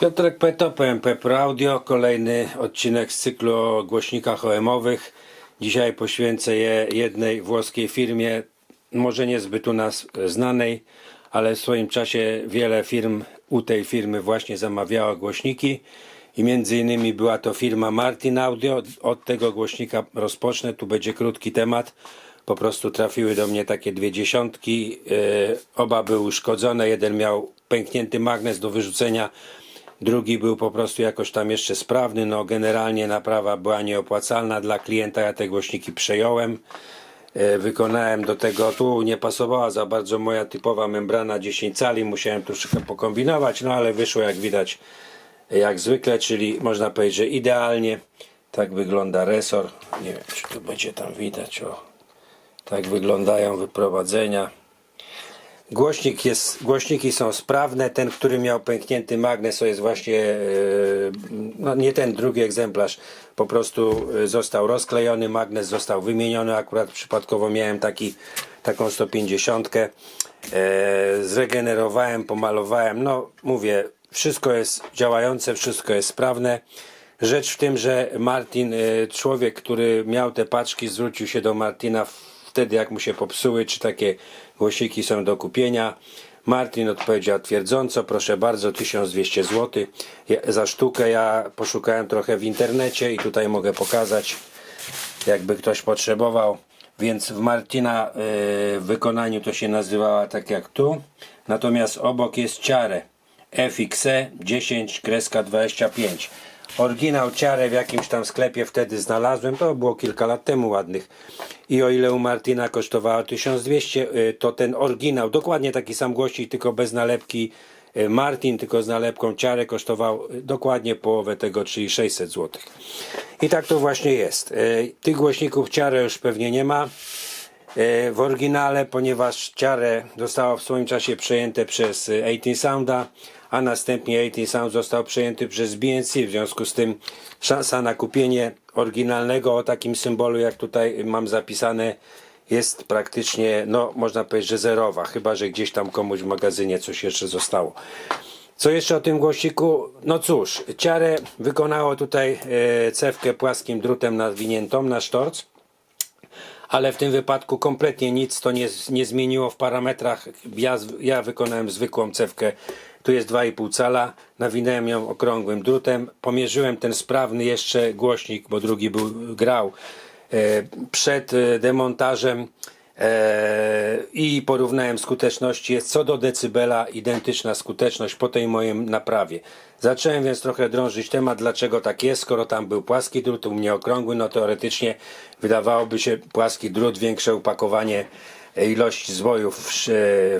Piotrek Peto, PMP Pro Audio, kolejny odcinek z cyklu o głośnikach OM-owych. Dzisiaj poświęcę je jednej włoskiej firmie, może niezbyt u nas znanej, ale w swoim czasie wiele firm u tej firmy właśnie zamawiało głośniki i między innymi była to firma Martin Audio. Od tego głośnika rozpocznę, tu będzie krótki temat. Po prostu trafiły do mnie takie dwie dziesiątki, yy, oba były uszkodzone, jeden miał pęknięty magnes do wyrzucenia, drugi był po prostu jakoś tam jeszcze sprawny, no generalnie naprawa była nieopłacalna dla klienta, ja te głośniki przejąłem, e, wykonałem do tego, tu nie pasowała za bardzo moja typowa membrana 10 cali, musiałem troszkę pokombinować, no ale wyszło jak widać jak zwykle, czyli można powiedzieć, że idealnie, tak wygląda resor, nie wiem czy tu będzie tam widać, o, tak wyglądają wyprowadzenia. Głośnik jest, głośniki są sprawne. Ten, który miał pęknięty magnes, to jest właśnie e, no nie ten drugi egzemplarz. Po prostu e, został rozklejony, magnes został wymieniony. Akurat przypadkowo miałem taki, taką 150. E, zregenerowałem, pomalowałem. No mówię, wszystko jest działające, wszystko jest sprawne. Rzecz w tym, że Martin, człowiek, który miał te paczki, zwrócił się do Martina wtedy, jak mu się popsuły, czy takie głosiki są do kupienia. Martin odpowiedział twierdząco, proszę bardzo, 1200 zł za sztukę. Ja poszukałem trochę w internecie i tutaj mogę pokazać, jakby ktoś potrzebował. Więc w Martina y, w wykonaniu to się nazywała tak jak tu. Natomiast obok jest ciarę FXE 10 kreska 25. Oryginał ciarę w jakimś tam sklepie wtedy znalazłem, to było kilka lat temu ładnych. I o ile u Martina kosztowała 1200, y, to ten oryginał, dokładnie taki sam głośnik, tylko bez nalepki y, Martin, tylko z nalepką ciarę kosztował y, dokładnie połowę tego, czyli 600 zł. I tak to właśnie jest. Tych głośników ciarę już pewnie nie ma. W oryginale, ponieważ ciarę zostało w swoim czasie przejęte przez e, 18 Sounda, a następnie 18 Sound został przejęty przez BNC, w związku z tym szansa na kupienie oryginalnego o takim symbolu, jak tutaj mam zapisane, jest praktycznie, no można powiedzieć, że zerowa, chyba że gdzieś tam komuś w magazynie coś jeszcze zostało. Co jeszcze o tym głosiku? No cóż, ciarę wykonało tutaj e, cewkę płaskim drutem nawiniętą na sztorc ale w tym wypadku kompletnie nic to nie, nie zmieniło w parametrach. Ja, ja wykonałem zwykłą cewkę, tu jest 2,5 cala, nawinąłem ją okrągłym drutem, pomierzyłem ten sprawny jeszcze głośnik, bo drugi był, grał e, przed e, demontażem e, i porównałem skuteczności. Jest co do decybela identyczna skuteczność po tej mojej naprawie. Zacząłem więc trochę drążyć temat, dlaczego tak jest, skoro tam był płaski drut, u mnie okrągły, no teoretycznie wydawałoby się płaski drut, większe upakowanie ilości zwojów w,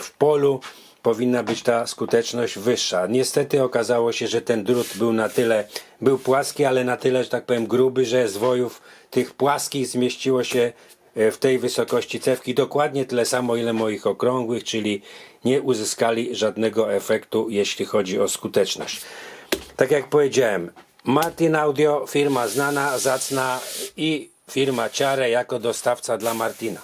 w polu, powinna być ta skuteczność wyższa. Niestety okazało się, że ten drut był na tyle, był płaski, ale na tyle, że tak powiem, gruby, że zwojów tych płaskich zmieściło się e, w tej wysokości cewki dokładnie tyle samo, ile moich okrągłych, czyli nie uzyskali żadnego efektu, jeśli chodzi o skuteczność. Tak jak powiedziałem, Martin Audio, firma znana, zacna i firma Ciare jako dostawca dla Martina.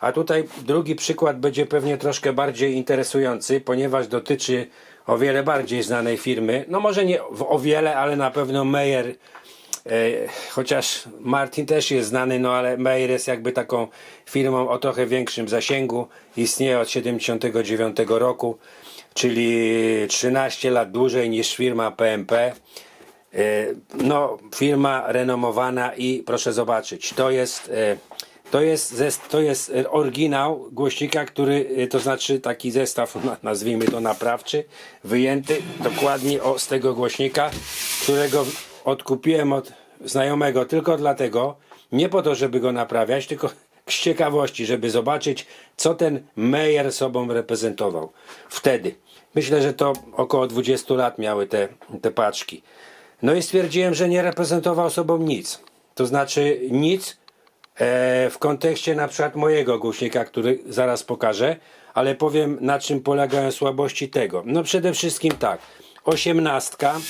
A tutaj drugi przykład będzie pewnie troszkę bardziej interesujący, ponieważ dotyczy o wiele bardziej znanej firmy. No może nie o wiele, ale na pewno Meyer, e, chociaż Martin też jest znany, no ale Meyer jest jakby taką firmą o trochę większym zasięgu. Istnieje od 79 roku, czyli 13 lat dłużej niż firma PMP. E, No, firma renomowana i proszę zobaczyć, to jest, e, to jest, zes- to jest e, oryginał głośnika, który, e, to znaczy taki zestaw, na- nazwijmy to naprawczy, wyjęty dokładnie z tego głośnika, którego odkupiłem od znajomego tylko dlatego, nie po to, żeby go naprawiać, tylko z ciekawości, żeby zobaczyć, co ten Meyer sobą reprezentował wtedy. Myślę, że to około 20 lat miały te, te paczki. No i stwierdziłem, że nie reprezentował sobą nic. To znaczy nic w kontekście na przykład mojego głośnika, który zaraz pokażę, ale powiem na czym polegają słabości tego. No przede wszystkim tak, osiemnastka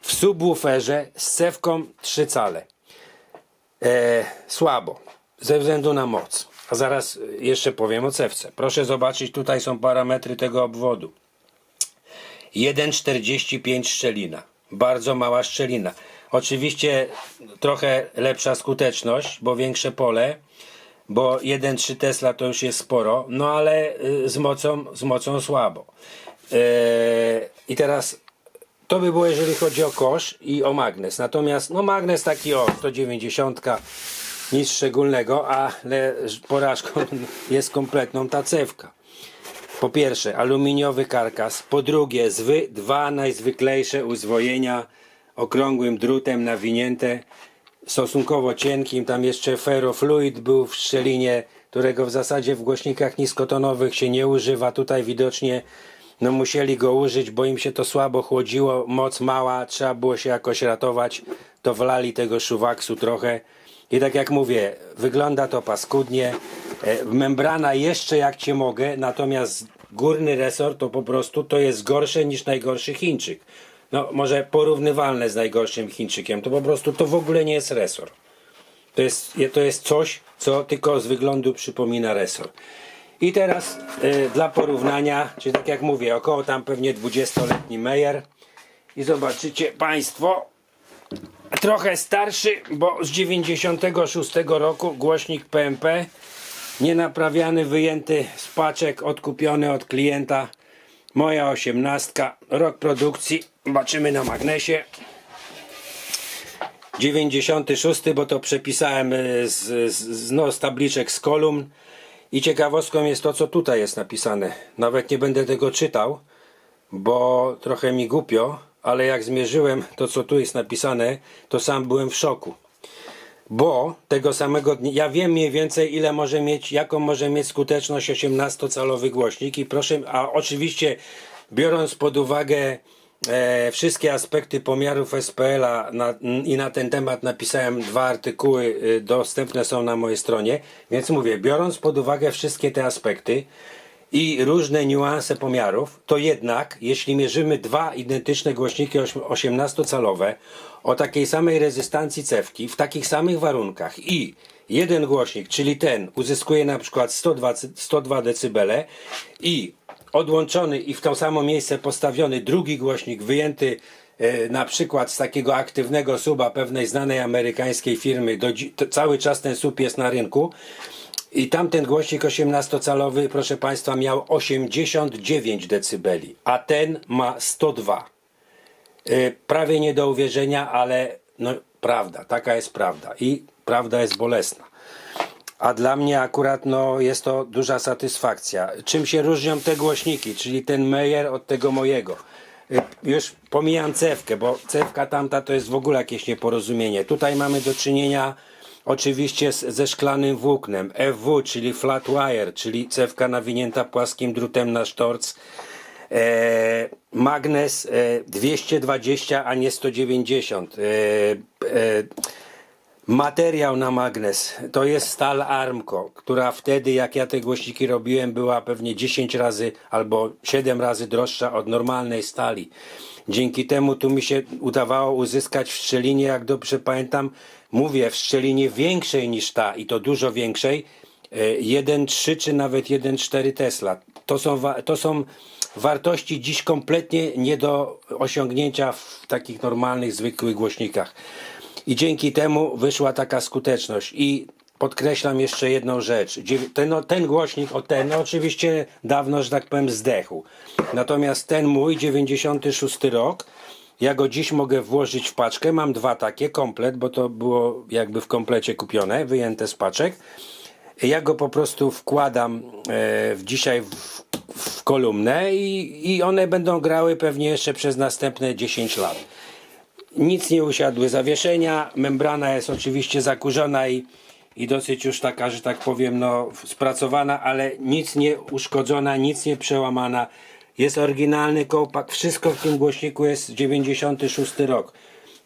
w subwooferze z cewką 3 cale. E, słabo, ze względu na moc. A zaraz jeszcze powiem o cewce. Proszę zobaczyć, tutaj są parametry tego obwodu. 1,45 szczelina. Bardzo mała szczelina. Oczywiście trochę lepsza skuteczność, bo większe pole, bo 1,3 Tesla to już jest sporo, no ale y, z mocą, z mocą słabo. Eee, I teraz to by było jeżeli chodzi o kosz i o magnes. Natomiast no magnes taki o 190 nic szczególnego, ale porażką jest kompletną ta cewka. Po pierwsze aluminiowy karkas, po drugie dwa najzwyklejsze uzwojenia okrągłym drutem nawinięte stosunkowo cienkim, tam jeszcze ferrofluid był w szczelinie, którego w zasadzie w głośnikach niskotonowych się nie używa, tutaj widocznie no musieli go użyć, bo im się to słabo chłodziło, moc mała, trzeba było się jakoś ratować, to wlali tego szuwaksu trochę. I tak jak mówię, wygląda to paskudnie, e, membrana jeszcze jak cię mogę, natomiast górny resort to po prostu to jest gorsze niż najgorszy Chińczyk. No może porównywalne z najgorszym Chińczykiem, to po prostu to w ogóle nie jest resor. To jest, to jest coś, co tylko z wyglądu przypomina resor. I teraz y, dla porównania, czyli tak jak mówię, około tam pewnie 20-letni Meyer. I zobaczycie Państwo, trochę starszy, bo z 96 roku głośnik PMP, nienaprawiany, wyjęty z paczek, odkupiony od klienta. Moja osiemnastka, rok produkcji, zobaczymy na magnesie. 96, bo to przepisałem y, z, z, z, no, z tabliczek z kolumn. I ciekawostką jest to, co tutaj jest napisane. Nawet nie będę tego czytał, bo trochę mi głupio, ale jak zmierzyłem to, co tu jest napisane, to sam byłem w szoku. Bo tego samego dnia, ja wiem mniej więcej ile może mieć, jaką może mieć skuteczność 18-calowy głośnik i proszę, a oczywiście biorąc pod uwagę e, wszystkie aspekty pomiarów SPL-a na, i na ten temat napisałem dwa artykuły, y, dostępne są na mojej stronie, więc mówię, biorąc pod uwagę wszystkie te aspekty i różne niuanse pomiarów, to jednak jeśli mierzymy dwa identyczne głośniki 18-calowe o takiej samej rezystancji cewki, w takich samych warunkach i jeden głośnik, czyli ten, uzyskuje na przykład 102, 102 dB i odłączony i w to samo miejsce postawiony drugi głośnik wyjęty e, na przykład z takiego aktywnego suba pewnej znanej amerykańskiej firmy, do, cały czas ten sub jest na rynku i tamten głośnik 18-calowy, proszę Państwa, miał 89 dB, a ten ma 102. E, Prawie nie do uwierzenia, ale no prawda, taka jest prawda i prawda jest bolesna. A dla mnie akurat no, jest to duża satysfakcja. Czym się różnią te głośniki, czyli ten Meyer od tego mojego? Y, Już pomijam cewkę, bo cewka tamta to jest w ogóle jakieś nieporozumienie. Tutaj mamy do czynienia oczywiście z, ze szklanym włóknem. FW, czyli flat wire, czyli cewka nawinięta płaskim drutem na sztorc. E, magnes e, 220, a nie 190. E, e, Materiał na magnes to jest stal Armco, która wtedy jak ja te głośniki robiłem była pewnie 10 razy albo 7 razy droższa od normalnej stali. Dzięki temu tu mi się udawało uzyskać w szczelinie, jak dobrze pamiętam, mówię w szczelinie większej niż ta i to dużo większej, e, 1,3 czy nawet 1,4 Tesla. To są, to są wartości dziś kompletnie nie do osiągnięcia w takich normalnych, zwykłych głośnikach. I dzięki temu wyszła taka skuteczność. I podkreślam jeszcze jedną rzecz. Ten, ten głośnik, o ten, oczywiście dawno, że tak powiem, zdechł. Natomiast ten mój, 96 rok, ja go dziś mogę włożyć w paczkę. Mam dwa takie, komplet, bo to było jakby w komplecie kupione, wyjęte z paczek. Ja go po prostu wkładam e, dzisiaj w, w kolumnę i, i one będą grały pewnie jeszcze przez następne 10 lat. Nic nie usiadły zawieszenia, membrana jest oczywiście zakurzona i, i dosyć już taka, że tak powiem, no, spracowana, ale nic nie uszkodzona, nic nie przełamana. Jest oryginalny kołpak, wszystko w tym głośniku jest 96 rok.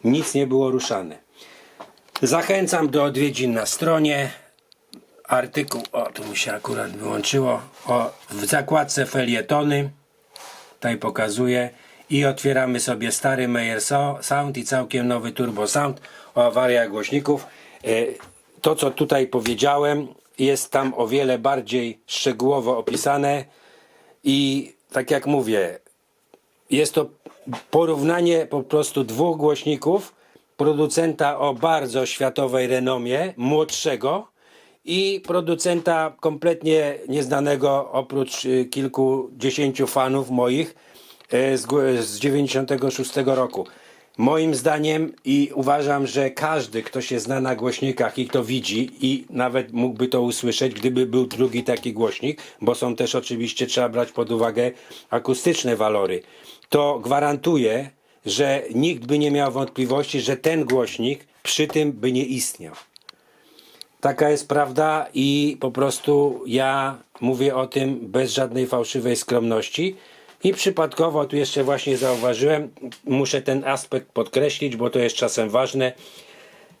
Nic nie było ruszane. Zachęcam do odwiedzin na stronie. Artykuł, o tu mi się akurat wyłączyło, o, w zakładce felietony. Tutaj pokazuję. I otwieramy sobie stary Meyer So- Sound i całkiem nowy Turbo Sound o awariach głośników. E, To, co tutaj powiedziałem, jest tam o wiele bardziej szczegółowo opisane. I tak jak mówię, jest to porównanie po prostu dwóch głośników producenta o bardzo światowej renomie, młodszego i producenta kompletnie nieznanego oprócz y, kilkudziesięciu fanów moich z, gó- z 96 roku. Moim zdaniem i uważam, że każdy, kto się zna na głośnikach i kto widzi i nawet mógłby to usłyszeć, gdyby był drugi taki głośnik, bo są też oczywiście, trzeba brać pod uwagę akustyczne walory, to gwarantuję, że nikt by nie miał wątpliwości, że ten głośnik przy tym by nie istniał. Taka jest prawda i po prostu ja mówię o tym bez żadnej fałszywej skromności. I przypadkowo tu jeszcze właśnie zauważyłem, muszę ten aspekt podkreślić, bo to jest czasem ważne.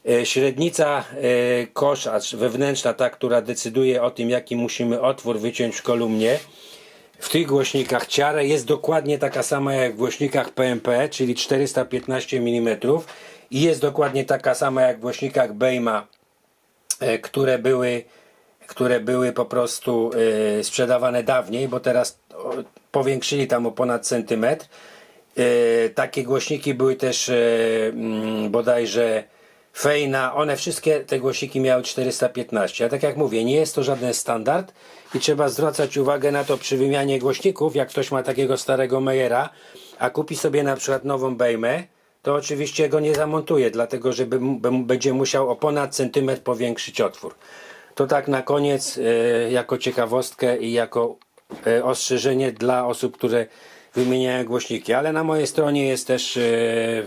E, Średnica e, kosza wewnętrzna, ta, która decyduje o tym, jaki musimy otwór wyciąć w kolumnie, w tych głośnikach ciarę jest dokładnie taka sama jak w głośnikach PMP, czyli 415 mm i jest dokładnie taka sama jak w głośnikach Bejma e, które były, które były po prostu sprzedawane dawniej, bo teraz powiększyli tam o ponad centymetr. E, takie głośniki były też e, mm, bodajże Fejna, one wszystkie te głośniki miały 415. A tak jak mówię, nie jest to żaden standard i trzeba zwracać uwagę na to przy wymianie głośników. Jak ktoś ma takiego starego Meyera, a kupi sobie na przykład nową Bejmę, to oczywiście go nie zamontuje, dlatego że będzie musiał o ponad centymetr powiększyć otwór. To tak na koniec, e, jako ciekawostkę i jako ostrzeżenie dla osób, które wymieniają głośniki. Ale na mojej stronie jest też e,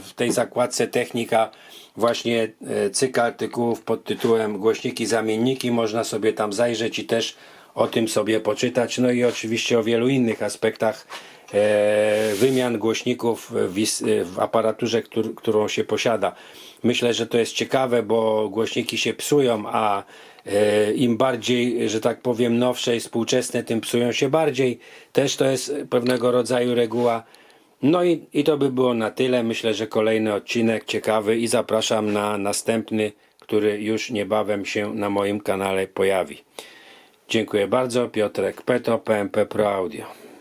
w tej zakładce technika właśnie e, cykl artykułów pod tytułem Głośniki, zamienniki. Można sobie tam zajrzeć i też o tym sobie poczytać. No i oczywiście o wielu innych aspektach e, wymian głośników w, aparaturze, któr, którą się posiada. Myślę, że to jest ciekawe, bo głośniki się psują, a e, im bardziej, że tak powiem, nowsze i współczesne, tym psują się bardziej. Też to jest pewnego rodzaju reguła. No i, i to by było na tyle. Myślę, że kolejny odcinek ciekawy i zapraszam na następny, który już niebawem się na moim kanale pojawi. Dziękuję bardzo. Piotrek Peto, PMP Pro Audio.